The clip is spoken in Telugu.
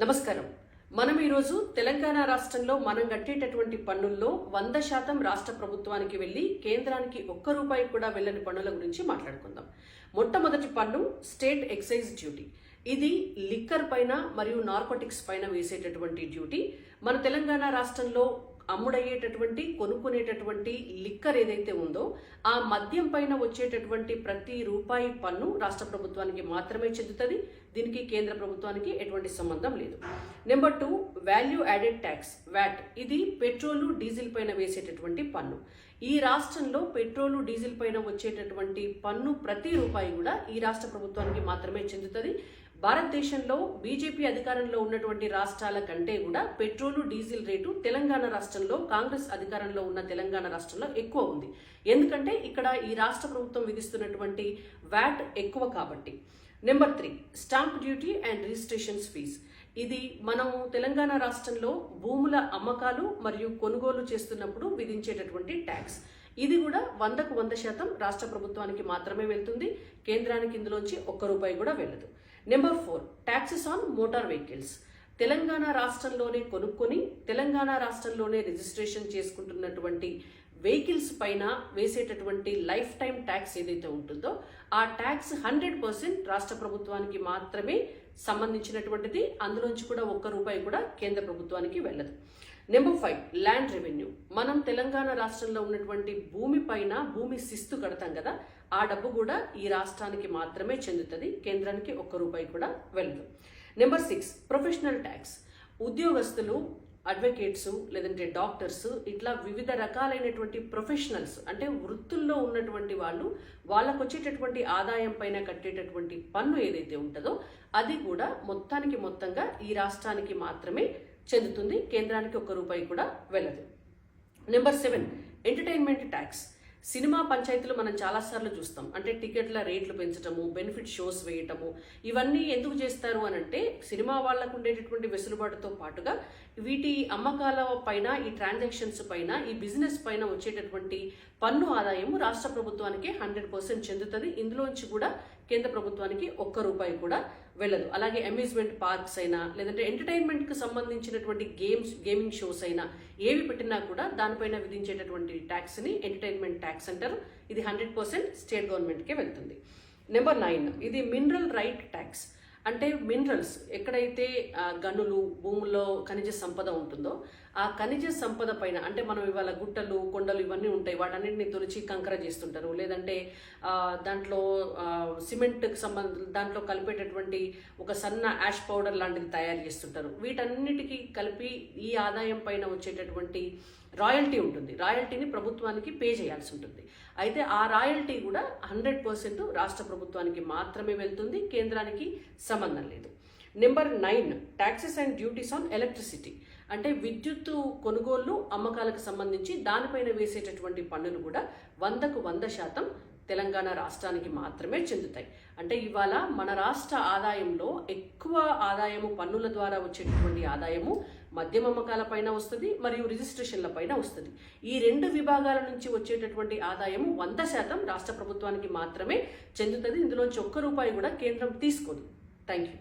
నమస్కారం. మనం ఈరోజు తెలంగాణ రాష్ట్రంలో మనం కట్టేటటువంటి పన్నుల్లో వంద శాతం రాష్ట్ర ప్రభుత్వానికి వెళ్ళి కేంద్రానికి ఒక్క రూపాయి కూడా వెళ్ళని పన్నుల గురించి మాట్లాడుకుందాం. మొట్టమొదటి పన్ను స్టేట్ ఎక్సైజ్ డ్యూటీ. ఇది లిక్కర్ పైన మరియు నార్కోటిక్స్ పైన వేసేటటువంటి డ్యూటీ. మన తెలంగాణ రాష్ట్రంలో అమ్ముడయ్యేటటువంటి కొనుక్కునేటటువంటి లిక్కర్ ఏదైతే ఉందో ఆ మద్యం పైన వచ్చేటటువంటి ప్రతి రూపాయి పన్ను రాష్ట్ర ప్రభుత్వానికి మాత్రమే చెందుతుంది. దీనికి కేంద్ర ప్రభుత్వానికి ఎటువంటి సంబంధం లేదు. Number two value added tax VAT ఇది పెట్రోలు డీజిల్ పైన వేసేటటువంటి పన్ను. ఈ రాష్ట్రంలో పెట్రోలు డీజిల్ పైన వచ్చేటటువంటి పన్ను ప్రతి రూపాయి కూడా ఈ రాష్ట్ర ప్రభుత్వానికి మాత్రమే చెందుతుంది. భారతదేశంలో బీజేపీ అధికారంలో ఉన్నటువంటి రాష్ట్రాల కంటే కూడా పెట్రోలు డీజిల్ రేటు తెలంగాణ రాష్ట్రంలో కాంగ్రెస్ అధికారంలో ఉన్న తెలంగాణ రాష్ట్రంలో ఎక్కువ ఉంది. ఎందుకంటే ఇక్కడ ఈ రాష్ట్ర ప్రభుత్వం విధిస్తున్నటువంటి వ్యాట్ ఎక్కువ కాబట్టి. Number three stamp duty and registrations fee ఇది మనం తెలంగాణ రాష్ట్రంలో భూముల అమ్మకాలు మరియు కొనుగోలు చేస్తున్నప్పుడు విధించేటటువంటి ట్యాక్స్ ఇది కూడా వందకు వంద శాతం రాష్ట్ర ప్రభుత్వానికి మాత్రమే వెళ్తుంది. కేంద్రానికి ఇందులోంచి ఒక్క రూపాయి కూడా వెళ్ళదు. Number four taxes on motor vehicles. Telangana రాష్ట్రంలోనే కొనుక్కొని తెలంగాణ రాష్ట్రంలోనే రిజిస్ట్రేషన్ చేసుకుంటున్నటువంటి వెహికల్స్ పైన వేసేటటువంటి లైఫ్ టైం ట్యాక్స్ ఏదైతే ఉంటుందో ఆ ట్యాక్స్ హండ్రెడ్ పర్సెంట్ రాష్ట్ర ప్రభుత్వానికి మాత్రమే సంబంధించినటువంటిది. అందులోంచి కూడా ఒక్క రూపాయి కూడా కేంద్ర ప్రభుత్వానికి వెళ్ళదు. Number five land revenue. మనం తెలంగాణ రాష్ట్రంలో ఉన్నటువంటి భూమి పైన భూమి శిస్తు కడతాం కదా ఆ డబ్బు కూడా ఈ రాష్ట్రానికి మాత్రమే చెందుతుంది. కేంద్రానికి ఒక్క రూపాయి కూడా వెళ్ళదు. Number six professional tax. ఉద్యోగస్తులు అడ్వకేట్స్ లేదంటే డాక్టర్స్ ఇట్లా వివిధ రకాలైనటువంటి ప్రొఫెషనల్స్ అంటే వృత్తుల్లో ఉన్నటువంటి వాళ్ళు వాళ్ళకు వచ్చేటటువంటి ఆదాయం పైన కట్టేటటువంటి పన్ను ఏదైతే ఉంటుందో అది కూడా మొత్తానికి మొత్తంగా ఈ రాష్ట్రానికి మాత్రమే చెందుతుంది. కేంద్రానికి ఒక్క రూపాయి కూడా వెళ్ళదు. Number seven entertainment tax cinema పంచాయతీలు మనం చాలాసార్లు చూస్తాం. అంటే టికెట్ల రేట్లు పెంచటము బెనిఫిట్ షోస్ వేయటము ఇవన్నీ ఎందుకు చేస్తారు అని అంటే సినిమా వాళ్ళకు ఉండేటటువంటి వెసులుబాటుతో పాటుగా వీటి అమ్మకాల పైన ఈ ట్రాన్సాక్షన్స్ పైన ఈ బిజినెస్ పైన వచ్చేటటువంటి పన్ను ఆదాయం రాష్ట్ర ప్రభుత్వానికి హండ్రెడ్ పర్సెంట్ చెందుతుంది. ఇందులోంచి కూడా కేంద్ర ప్రభుత్వానికి ఒక్క రూపాయి కూడా వెళ్ళదు. అలాగే అమ్యూజ్మెంట్ పార్క్స్ అయినా లేదంటే ఎంటర్టైన్మెంట్కి సంబంధించినటువంటి గేమ్స్ గేమింగ్ షోస్ అయినా ఏవి పెట్టినా కూడా దానిపైన విధించేటటువంటి ట్యాక్స్ని ఎంటర్టైన్మెంట్ ట్యాక్స్ అంటారు. ఇది హండ్రెడ్ పర్సెంట్ స్టేట్ గవర్నమెంట్కే వెళ్తుంది. నెంబర్ నైన్ ఇది మినరల్ రైట్ ట్యాక్స్ అంటే మినరల్స్ ఎక్కడైతే గనులు భూముల్లో ఖనిజ సంపద ఉంటుందో ఆ ఖనిజ సంపద పైన అంటే మనం ఇవాళ గుట్టలు కొండలు ఇవన్నీ ఉంటాయి వాటన్నిటిని తొలిచి కంకర చేస్తుంటారు. లేదంటే దాంట్లో సిమెంట్కి సంబంధ దాంట్లో కలిపేటటువంటి ఒక సన్న యాష్ పౌడర్ లాంటిది తయారు చేస్తుంటారు. వీటన్నిటికీ కలిపి ఈ ఆదాయం పైన వచ్చేటటువంటి రాయల్టీ ఉంటుంది. రాయల్టీని ప్రభుత్వానికి పే చేయాల్సి ఉంటుంది. అయితే ఆ రాయల్టీ కూడా హండ్రెడ్ పర్సెంట్ రాష్ట్ర ప్రభుత్వానికి మాత్రమే వెళ్తుంది. కేంద్రానికి సంబంధం లేదు. Number nine taxes and duties on electricity అంటే విద్యుత్ కొనుగోళ్ళు అమ్మకాలకు సంబంధించి దానిపైన వేసేటటువంటి పన్నులు కూడా వందకు వంద శాతం తెలంగాణ రాష్ట్రానికి మాత్రమే చెందుతాయి. అంటే ఇవాళ మన రాష్ట్ర ఆదాయంలో ఎక్కువ ఆదాయము పన్నుల ద్వారా వచ్చేటటువంటి ఆదాయము మద్యం అమ్మకాల పైన వస్తుంది మరియు రిజిస్ట్రేషన్ల పైన వస్తుంది. ఈ రెండు విభాగాల నుంచి వచ్చేటటువంటి ఆదాయము వంద శాతం రాష్ట్ర ప్రభుత్వానికి మాత్రమే చెందుతుంది. ఇందులోంచి ఒక్క రూపాయి కూడా కేంద్రం తీసుకోదు. Thank you